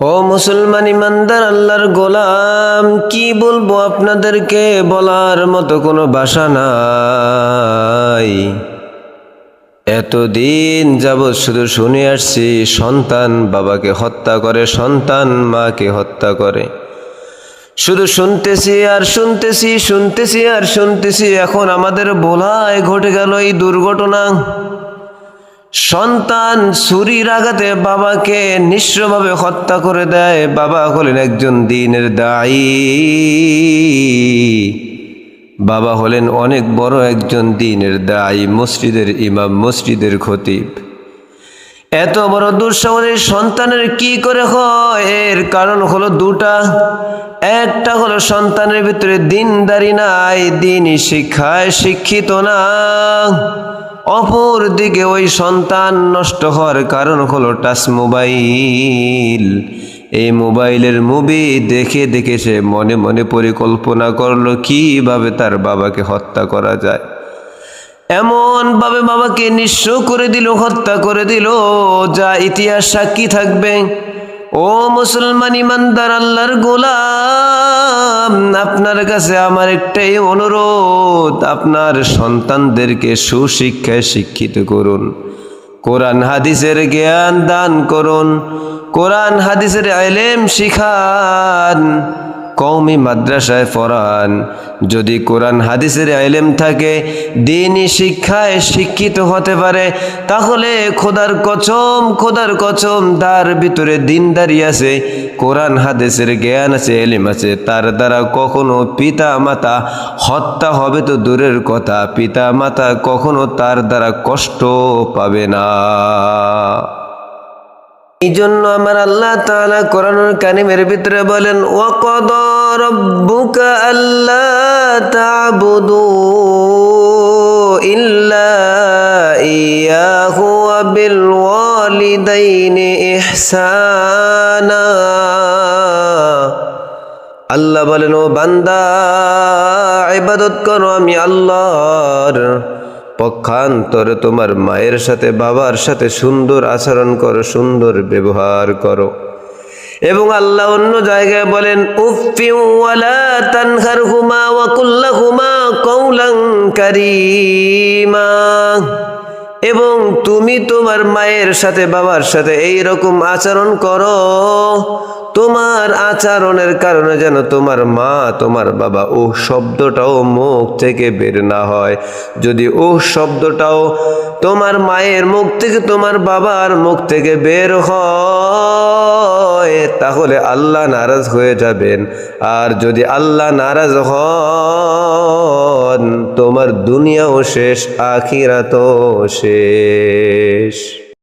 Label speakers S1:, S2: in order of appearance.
S1: ও মুসলমান ইমানদার, আল্লাহর গোলাম, কি বলব আপনাদেরকে বলার মতো কোনো ভাষা নাই। এতদিন যাবৎ শুধু শুনে আসছি, সন্তান বাবাকে হত্যা করে, সন্তান মাকে হত্যা করে। শুধু শুনতেছি আর শুনতেছি শুনতেছি আর শুনতেছি, এখন আমাদের বোলায় ঘটে গেল এই দুর্ঘটনা। সন্তান ছুরির আঘাতে বাবাকে নিঃস্বভাবে হত্যা করে দেয়। বাবা হলেন একজন দিনের দায়ী। বাবা হলেন অনেক বড় একজন দিনের দায়ী, মসজিদের ইমাম, মসজিদের খতিব। এত বড় দুঃসাহসের সন্তানের কি করে হয়? এর কারণ হলো দুটা। একটা হলো সন্তানের ভিতরে দিনদারি নাই, দিনই শিক্ষায় শিক্ষিত না। দিকে ওই সন্তান নষ্ট হওয়ার কারণ হলো টাচ মোবাইল। এই মোবাইলের মুভি দেখে দেখে সে মনে মনে পরিকল্পনা করল কীভাবে তার বাবাকে হত্যা করা যায়। এমন ভাবে বাবাকে নিঃস্ব করে দিল, হত্যা করে দিল, যা ইতিহাস সাক্ষী থাকবে। ও মুসলমান ইমানদার, আল্লাহর গোলাম। আপনার কাছে আমার একটাই অনুরোধ, আপনার সন্তানদেরকে সুশিক্ষায় শিক্ষিত করুন, কোরআন হাদিসের জ্ঞান দান করুন, কোরআন হাদিসের আইলেম শিখান। কৌমি মাদ্রাসায় পড়ান। যদি কোরআন হাদিসের আইলেম থাকে, দিনই শিক্ষায় শিক্ষিত হতে পারে, তাহলে খোদার কচম খোদার কচম তার ভিতরে দিনদারি আছে, কোরআন হাদিসের জ্ঞান আছে, এলিম আছে, তার দ্বারা কখনো পিতা মাতা হত্যা হবে তো দূরের কথা পিতা মাতা কখনো তার দ্বারা কষ্ট পাবে না। এই জন্য আমার আল্লাহ তাআলা কোরআনুল কারিমের ভিতরে বলেন, ওয়াকদ রব্বুকা আল্লা তা'বুদু ইল্লা ইয়াহু ওয়া বিল ওয়ালিদাইনি ইহসানা। আল্লাহ বলেন, ও বান্দা, ইবাদত করো আমি আল্লাহর পক্ষান্তরে তোমার মায়ের সাথে, বাবার সাথে সুন্দর আচরণ করো, সুন্দর ব্যবহার করো। এবং আল্লাহ অন্য জায়গায় বলেন উফি এবং তুমি তোমার মায়ের সাথে, বাবার সাথে এই রকম আচরণ করো। তোমার আচরণের কারণে যেন তোমার মা, তোমার বাবা ও শব্দটাও মুখ থেকে বের না হয়। যদি ও শব্দটাও তোমার মায়ের মুখ থেকে, তোমার বাবার মুখ থেকে বের হয়, তাহলে আল্লাহ নারাজ হয়ে যাবেন। আর যদি আল্লাহ নারাজ হন তোমার দুনিয়াও শেষ আখিরাতও শেষ।